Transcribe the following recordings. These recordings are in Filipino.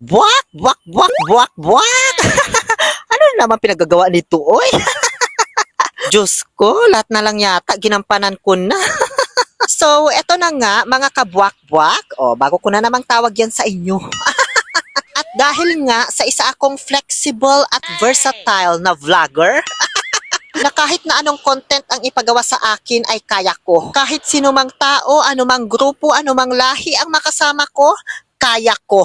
Buwak, buwak, buwak, buwak, buwak. ano naman pinagagawa nito, oy? Diyos ko, lahat na lang yata, ginampanan ko na. so, eto na nga, mga kabwak-bwak. O, bago ko na namang tawag yan sa inyo. at dahil nga sa isa akong flexible at versatile na vlogger, na kahit na anong content ang ipagawa sa akin ay kaya ko. Kahit sinumang tao, anumang grupo, anumang lahi ang makasama ko, kaya ko.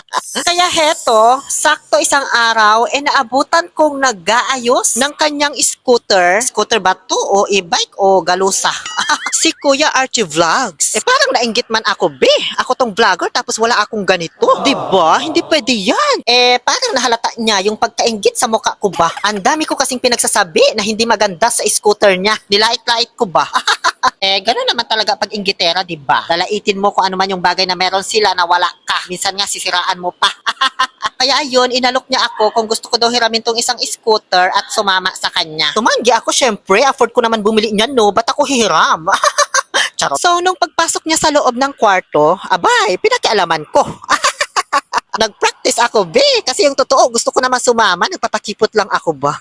Kaya heto, sakto isang araw, e naabutan kong nag-aayos ng kanyang scooter. Scooter ba to o e-bike o galusa? si Kuya Archie Vlogs. Eh parang nainggit man ako, be. Ako tong vlogger tapos wala akong ganito. Di ba? Hindi pwede yan. Eh parang nahalata niya yung pagkainggit sa mukha ko ba? Ang dami ko kasing pinagsasabi na hindi maganda sa scooter niya. Nilait-lait ko ba? Eh, gano'n naman talaga pag inggitera, di ba? Lalaitin mo kung ano man yung bagay na meron sila na wala ka. Minsan nga sisiraan mo pa. Kaya ayun, inalok niya ako kung gusto ko daw hiramin tong isang scooter at sumama sa kanya. Tumanggi ako, syempre. Afford ko naman bumili niyan, no? Ba't ako hihiram? Charot. So, nung pagpasok niya sa loob ng kwarto, abay, pinakialaman ko. Nag-practice ako, be. Kasi yung totoo, gusto ko naman sumama. Nagpapakipot lang ako ba?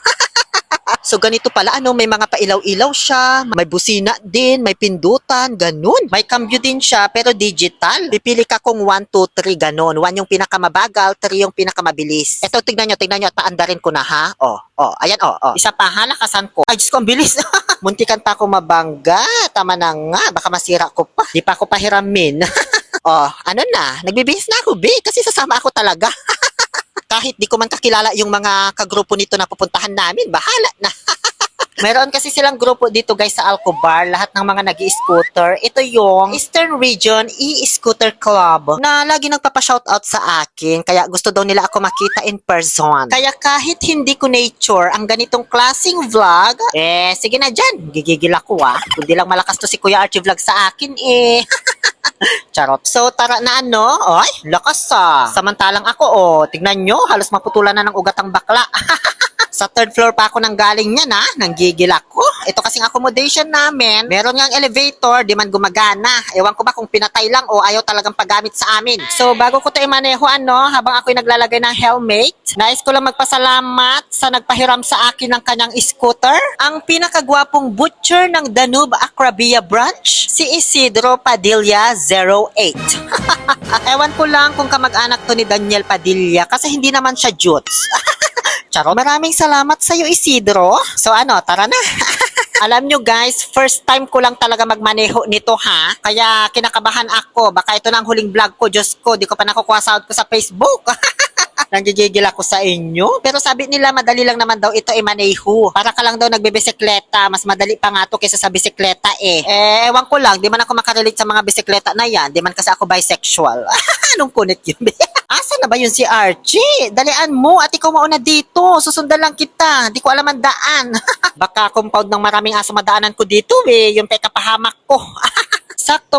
So ganito pala, ano, may mga pailaw-ilaw siya, may busina din, may pindutan, ganun. May cambio din siya, pero digital. Pipili ka kung 1, 2, 3, ganun. 1 yung pinakamabagal, 3 yung pinakamabilis. Eto, tignan nyo, tignan nyo, at paandarin ko na, ha? Oh, oh, ayan, oh, oh. Isa pa, ha, lakasan ko. Ay, Diyos ko, ang bilis. Muntikan pa ako mabangga. Tama na nga, baka masira ko pa. Di pa ako pahiramin. oh, ano na, nagbibihis na ako, be, kasi sasama ako talaga kahit di ko man kakilala yung mga kagrupo nito na pupuntahan namin, bahala na. Meron kasi silang grupo dito guys sa Alcobar, lahat ng mga nag scooter Ito yung Eastern Region E-Scooter Club na lagi nagpapa-shoutout sa akin. Kaya gusto daw nila ako makita in person. Kaya kahit hindi ko nature ang ganitong klaseng vlog, eh sige na dyan, gigigil ako ah. Kundi lang malakas to si Kuya Archie Vlog sa akin eh. Charot. So, tara na ano? Ay, lakas ah. Samantalang ako, oh, tignan nyo, halos maputulan na ng ugat ang bakla. Sa third floor pa ako nang galing niya na, nang gigil ako. Ito kasing accommodation namin, meron ngang elevator, di man gumagana. Ewan ko ba kung pinatay lang o ayaw talagang paggamit sa amin. So, bago ko to imaneho, ano, habang ako'y naglalagay ng helmet, nais ko lang magpasalamat sa nagpahiram sa akin ng kanyang scooter, ang pinakagwapong butcher ng Danube Acrabia branch, si Isidro Padilla 08. Ewan ko lang kung kamag-anak to ni Daniel Padilla kasi hindi naman siya Jutes. Charot. Maraming salamat sa iyo, Isidro. So ano, tara na. Alam nyo guys, first time ko lang talaga magmaneho nito ha. Kaya kinakabahan ako. Baka ito na ang huling vlog ko. Diyos ko, di ko pa nakukuha sahod ko sa Facebook. Nanggigigil ako sa inyo. Pero sabi nila, madali lang naman daw ito i-maneho. Para ka lang daw nagbebisikleta. Mas madali pa nga to kaysa sa bisikleta eh. Eh, ewan ko lang. Di man ako makarelate sa mga bisikleta na yan. Di man kasi ako bisexual. Anong kunit yun? Asa na ba yun si Archie? Dalian mo at ikaw mauna dito. Susundan lang kita. Di ko alam ang daan. Baka compound ng maraming aso madaanan ko dito eh. Yung pekapahamak ko.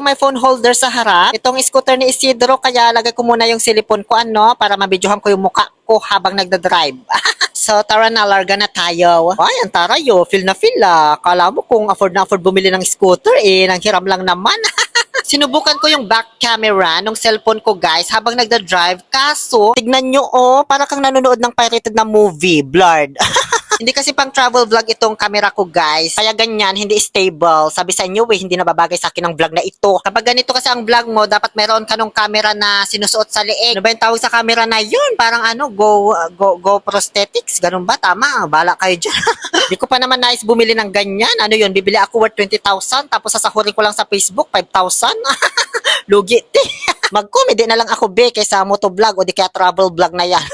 Sakto may phone holder sa harap. Itong scooter ni Isidro kaya lagay ko muna yung silipon ko ano para mabidyohan ko yung mukha ko habang nagda-drive. so tara na, larga na tayo. Ay, ang tarayo, feel na feel ah. Kala mo kung afford na afford bumili ng scooter eh, nang hiram lang naman. Sinubukan ko yung back camera ng cellphone ko guys habang nagda-drive. Kaso, tignan nyo oh, para kang nanonood ng pirated na movie, blurred. Hindi kasi pang travel vlog itong camera ko guys. Kaya ganyan, hindi stable. Sabi sa inyo eh, hindi na babagay sa akin ang vlog na ito. Kapag ganito kasi ang vlog mo, dapat meron ka nung camera na sinusuot sa leeg. Ano ba yung tawag sa camera na yun? Parang ano, go, go, go prosthetics. Ganun ba? Tama. Bala kayo dyan. Hindi ko pa naman nais bumili ng ganyan. Ano yun? Bibili ako worth 20,000 tapos sasahurin ko lang sa Facebook 5,000. Lugi. Mag-comedy na lang ako be kaysa motovlog o di kaya travel vlog na yan.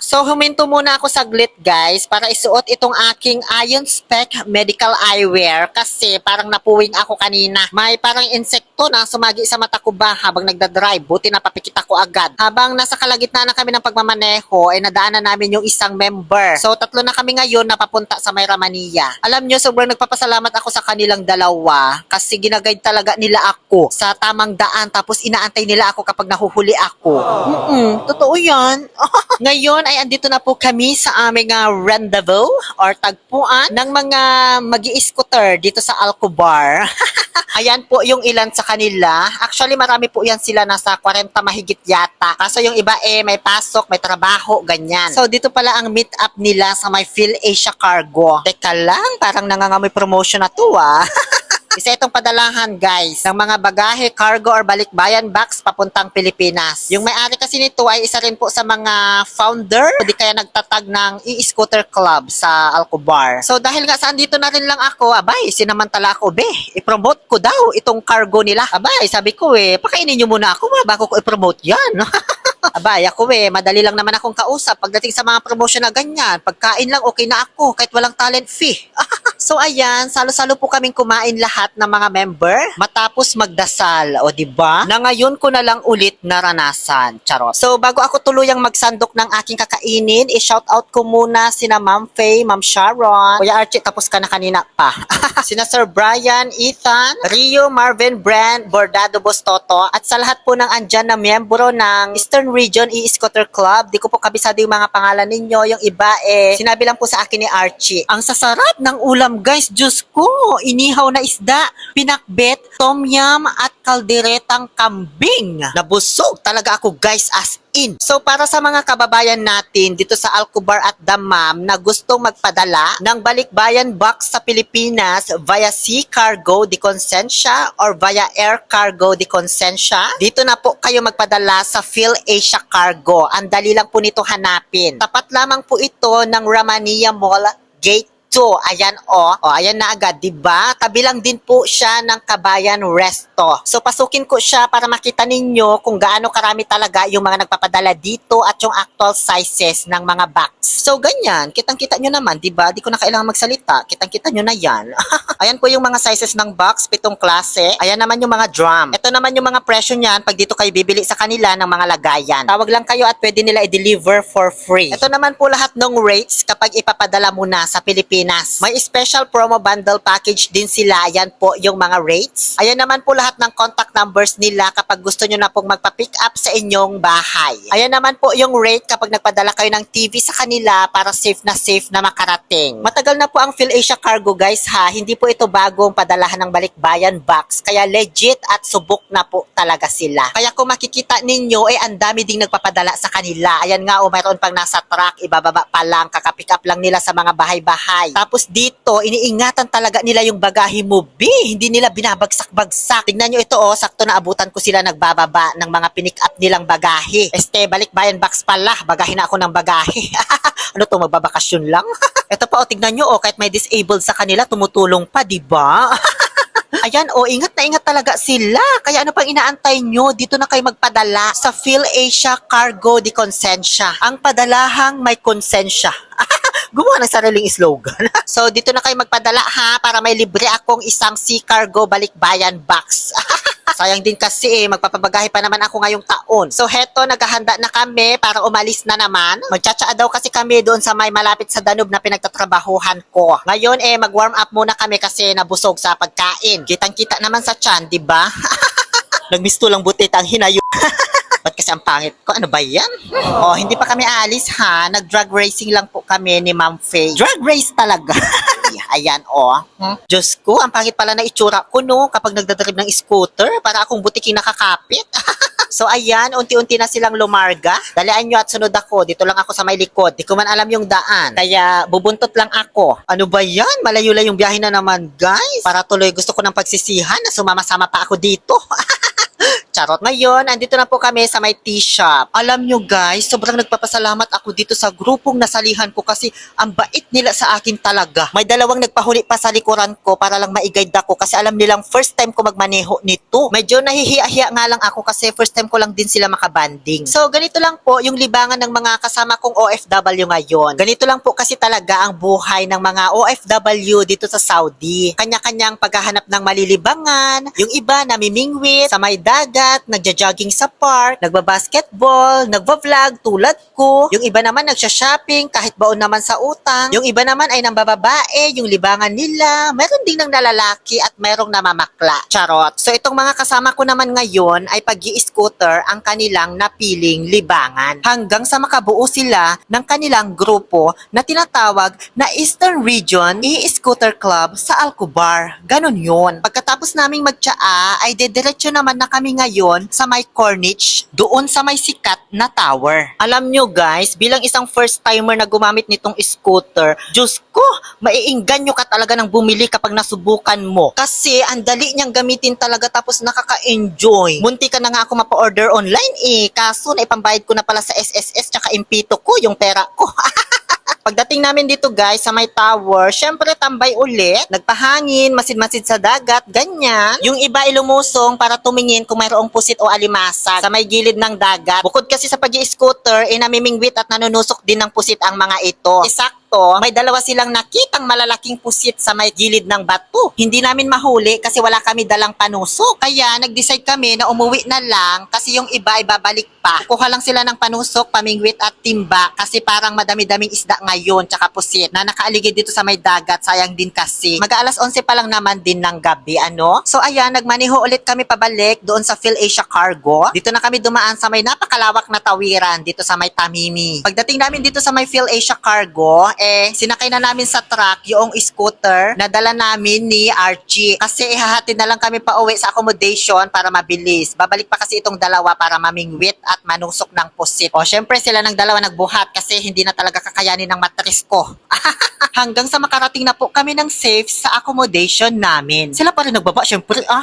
So huminto muna ako saglit guys para isuot itong aking Iron Spec Medical Eyewear kasi parang napuwing ako kanina. May parang insekto na sumagi sa mata ko ba habang nagdadrive. Buti napapikita ko agad. Habang nasa kalagitnaan na kami ng pagmamaneho ay nadaanan namin yung isang member. So tatlo na kami ngayon na papunta sa Mayra Mania. Alam nyo sobrang nagpapasalamat ako sa kanilang dalawa kasi ginaguide talaga nila ako sa tamang daan tapos inaantay nila ako kapag nahuhuli ako. Mm-mm, totoo yan. Ngayon ay andito na po kami sa aming uh, rendezvous or tagpuan ng mga mag scooter dito sa Alcobar. Ayan po yung ilan sa kanila. Actually, marami po yan sila. Nasa 40 mahigit yata. Kaso yung iba eh, may pasok, may trabaho, ganyan. So, dito pala ang meet up nila sa may Phil Asia Cargo. Teka lang, parang nangangamoy promotion na to ah. Isa itong padalahan guys ng mga bagahe, cargo or balikbayan box papuntang Pilipinas. Yung may-ari kasi nito ay isa rin po sa mga founder o kaya nagtatag ng e-scooter club sa Alcobar. So dahil nga saan dito na rin lang ako, abay, sinamantala ako, be, i-promote ko daw itong cargo nila. Abay, sabi ko eh, pakainin nyo muna ako ma, bago ko i-promote yan. Abay, ako eh, madali lang naman akong kausap pagdating sa mga promotion na ganyan. Pagkain lang, okay na ako, kahit walang talent fee. so ayan, salo-salo po kaming kumain lahat ng mga member matapos magdasal, o di ba? Na ngayon ko na lang ulit naranasan. Charot. So bago ako tuluyang magsandok ng aking kakainin, i-shout out ko muna sina Ma'am Faye, Ma'am Sharon, Kuya Archie, tapos ka na kanina pa. sina Sir Brian, Ethan, Rio, Marvin, Brand, Bordado Bostoto, at sa lahat po ng andyan na miyembro ng Eastern Region E-Scooter Club. Di ko po kabisado yung mga pangalan ninyo. Yung iba eh, sinabi lang po sa akin ni Archie. Ang sasarap ng ulam guys, Diyos ko, inihaw na isda, pinakbet, tom yum, at kalderetang kambing. Nabusog talaga ako guys as in. So para sa mga kababayan natin dito sa Alcobar at Damam na gustong magpadala ng balikbayan box sa Pilipinas via sea cargo di konsensya or via air cargo di konsensya, dito na po kayo magpadala sa Phil Asia Cargo. Ang dali lang po nito hanapin. Tapat lamang po ito ng Ramania Mall Gate 2. Ayan o. O, ayan na agad, 'di ba? Kabilang din po siya ng Kabayan Resto. So pasukin ko siya para makita ninyo kung gaano karami talaga yung mga nagpapadala dito at yung actual sizes ng mga box. So ganyan, kitang-kita nyo naman, 'di ba? Di ko na kailangan magsalita. Kitang-kita nyo na 'yan. ayan po yung mga sizes ng box, pitong klase. Ayan naman yung mga drum. Ito naman yung mga presyo niyan pag dito kayo bibili sa kanila ng mga lagayan. Tawag lang kayo at pwede nila i-deliver for free. Ito naman po lahat ng rates kapag ipapadala mo na sa Pilipinas. May special promo bundle package din sila. Ayan po yung mga rates. Ayan naman po lahat ng contact numbers nila kapag gusto nyo na pong magpa-pick up sa inyong bahay. Ayan naman po yung rate kapag nagpadala kayo ng TV sa kanila para safe na safe na makarating. Matagal na po ang PhilAsia Cargo guys ha. Hindi po ito bagong padalahan ng balikbayan box. Kaya legit at subok na po talaga sila. Kaya kung makikita ninyo, eh ang dami ding nagpapadala sa kanila. Ayan nga o, mayroon pang nasa truck, ibababa pa lang, kakapick up lang nila sa mga bahay-bahay. Tapos dito, iniingatan talaga nila yung bagahe mo, B. Hindi nila binabagsak-bagsak. Tignan nyo ito, oh, sakto na abutan ko sila nagbababa ng mga pinick up nilang bagahe. Este, balik bayan box pala. Bagahe na ako ng bagahe. ano to, magbabakasyon lang? ito pa, oh, tignan nyo, oh, kahit may disabled sa kanila, tumutulong pa, di ba? Ayan, o, oh, ingat na ingat talaga sila. Kaya ano pang inaantay nyo? Dito na kayo magpadala sa PhilAsia Cargo de Consensya. Ang padalahang may konsensya. Gumawa ng sariling slogan. so, dito na kayo magpadala ha para may libre akong isang Sea Cargo Balikbayan box. Sayang din kasi eh, magpapabagahe pa naman ako ngayong taon. So heto, naghahanda na kami para umalis na naman. Magtsatsaa daw kasi kami doon sa may malapit sa Danube na pinagtatrabahuhan ko. Ngayon eh, mag-warm up muna kami kasi nabusog sa pagkain. Kitang-kita naman sa chan, di ba? Nagmisto lang butit ang hinayo. Kasi ang pangit ko? Ano ba yan? Oh, hindi pa kami aalis ha. Nag-drag racing lang po kami ni Ma'am Faye. Drag race talaga. Ayan, oh. Hmm? Diyos ko, ang pangit pala na itsura ko, no? Kapag nagdadrive ng scooter, para akong butiking nakakapit. so, ayan, unti-unti na silang lumarga. Dalian nyo at sunod ako. Dito lang ako sa may likod. Di ko man alam yung daan. Kaya, bubuntot lang ako. Ano ba yan? Malayo-layong biyahe na naman, guys. Para tuloy gusto ko ng pagsisihan na sumama-sama pa ako dito. Charot. Ngayon, andito na po kami sa may tea shop. Alam nyo guys, sobrang nagpapasalamat ako dito sa grupong nasalihan ko kasi ang bait nila sa akin talaga. May dalawang nagpahuli pa sa likuran ko para lang maiguide ako kasi alam nilang first time ko magmaneho nito. Medyo nahihiya-hiya nga lang ako kasi first time ko lang din sila makabanding. So, ganito lang po yung libangan ng mga kasama kong OFW ngayon. Ganito lang po kasi talaga ang buhay ng mga OFW dito sa Saudi. Kanya-kanyang paghahanap ng malilibangan, yung iba namimingwit sa may dagat, nagja-jogging sa park, nagba-basketball, nagba-vlog tulad ko. Yung iba naman nagsha-shopping kahit baon naman sa utang. Yung iba naman ay nang bababae, yung libangan nila. Meron ding ng nalalaki at merong namamakla. Charot. So itong mga kasama ko naman ngayon ay pag scooter ang kanilang napiling libangan. Hanggang sa makabuo sila ng kanilang grupo na tinatawag na Eastern Region E-Scooter Club sa Alcobar. Ganon yun. Pagkatapos naming magtsaa ay dediretso naman na kami ngayon sa may Corniche, doon sa may sikat na tower. Alam nyo guys, bilang isang first timer na gumamit nitong scooter, Diyos ko, maiingganyo ka talaga ng bumili kapag nasubukan mo. Kasi ang dali niyang gamitin talaga tapos nakaka-enjoy. Munti ka na nga ako mapa-order online eh. Kaso naipambayad ko na pala sa SSS tsaka Impito ko yung pera ko. Pagdating namin dito guys sa may tower, syempre tambay ulit, nagpahangin, masid-masid sa dagat, ganyan. Yung iba ay lumusong para tumingin kung mayroong pusit o alimasag sa may gilid ng dagat. Bukod kasi sa pag scooter eh namimingwit at nanunusok din ng pusit ang mga ito. Isakto, may dalawa silang nakitang malalaking pusit sa may gilid ng bato. Hindi namin mahuli kasi wala kami dalang panusok. Kaya nag-decide kami na umuwi na lang kasi yung iba ay babalik pa. Kuha lang sila ng panusok, pamingwit at timba kasi parang madami-daming isda ngayon tsaka pusit na nakaaligid dito sa may dagat. Sayang din kasi. Mag-aalas 11 pa lang naman din ng gabi, ano? So ayan, nagmaniho ulit kami pabalik doon sa Phil Asia Cargo. Dito na kami dumaan sa may napakalawak na tawiran dito sa may Tamimi. Pagdating namin dito sa may Phil Asia Cargo, eh, sinakay na namin sa truck yung scooter na dala namin ni Archie. Kasi ihahatid na lang kami pa uwi sa accommodation para mabilis. Babalik pa kasi itong dalawa para mamingwit at manusok ng pusit. O, syempre sila ng dalawa nagbuhat kasi hindi na talaga kakayanin ng matris ko. Hanggang sa makarating na po kami ng safe sa accommodation namin. Sila pa rin nagbaba, syempre, ah.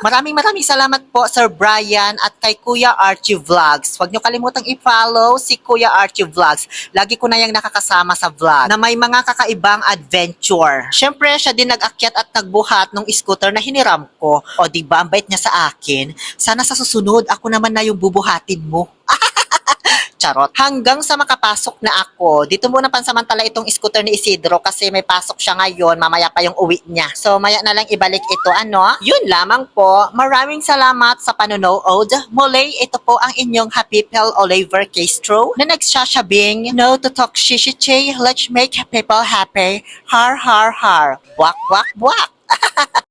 Maraming maraming salamat po Sir Brian at kay Kuya Archie Vlogs. Huwag niyo kalimutang i-follow si Kuya Archie Vlogs. Lagi ko na yung nakakasama sa vlog na may mga kakaibang adventure. Siyempre, siya din nag-akyat at nagbuhat ng scooter na hiniram ko. O di ba ang bait niya sa akin? Sana sa susunod, ako naman na yung bubuhatin mo. Charot. Hanggang sa makapasok na ako, dito muna pansamantala itong scooter ni Isidro kasi may pasok siya ngayon, mamaya pa yung uwi niya. So, maya na lang ibalik ito, ano? Yun lamang po. Maraming salamat sa panonood. Muli, ito po ang inyong Happy Pel Oliver Castro na nagsasabing, No to toxicity, let's make people happy. Har, har, har. Wak, wak, wak.